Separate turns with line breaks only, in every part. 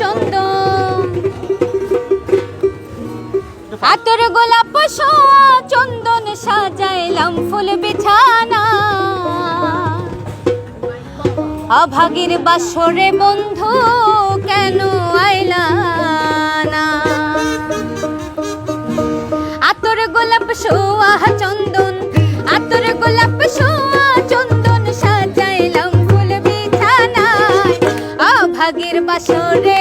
চন্দন। আতর গোলাপ চন্দন সাজাইলাম ফুল বিছানা। অভাগীর বাসরে বন্ধু কেন আইলা না আতর গোলাপ সোয়া চন্দন, আতর গোলাপ সোয়া চন্দন সাজাইলাম ফুল বিছানায়। অভাগীর বাসরে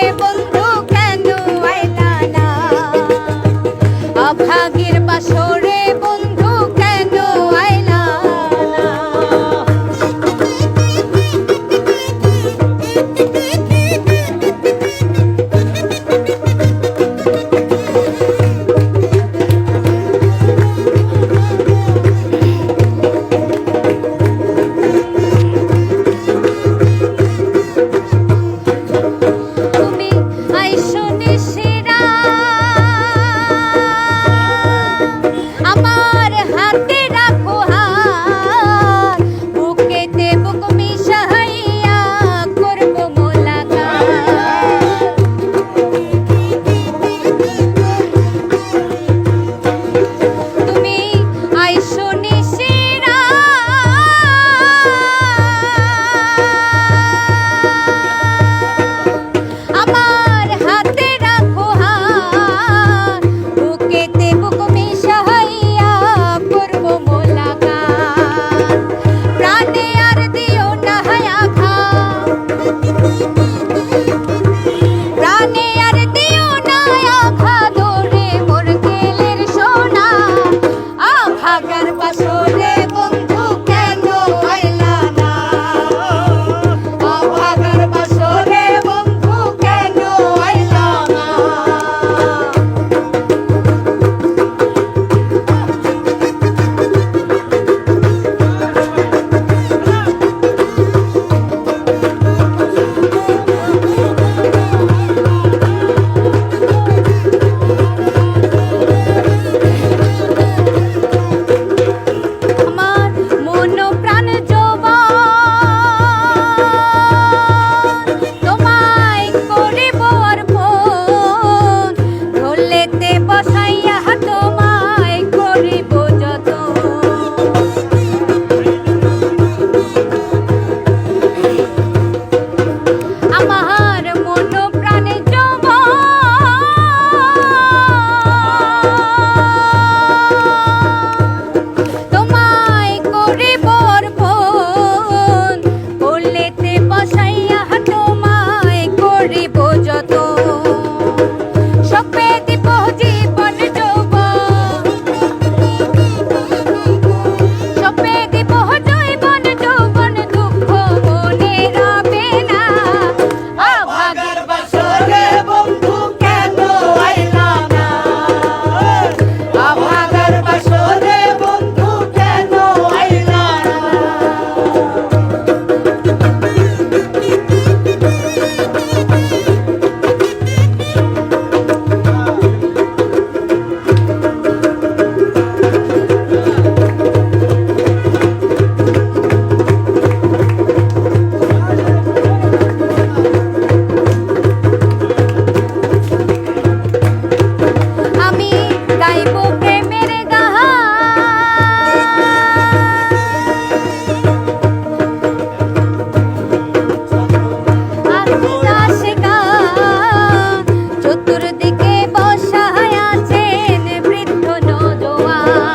I'm pastor. খেতে বসাই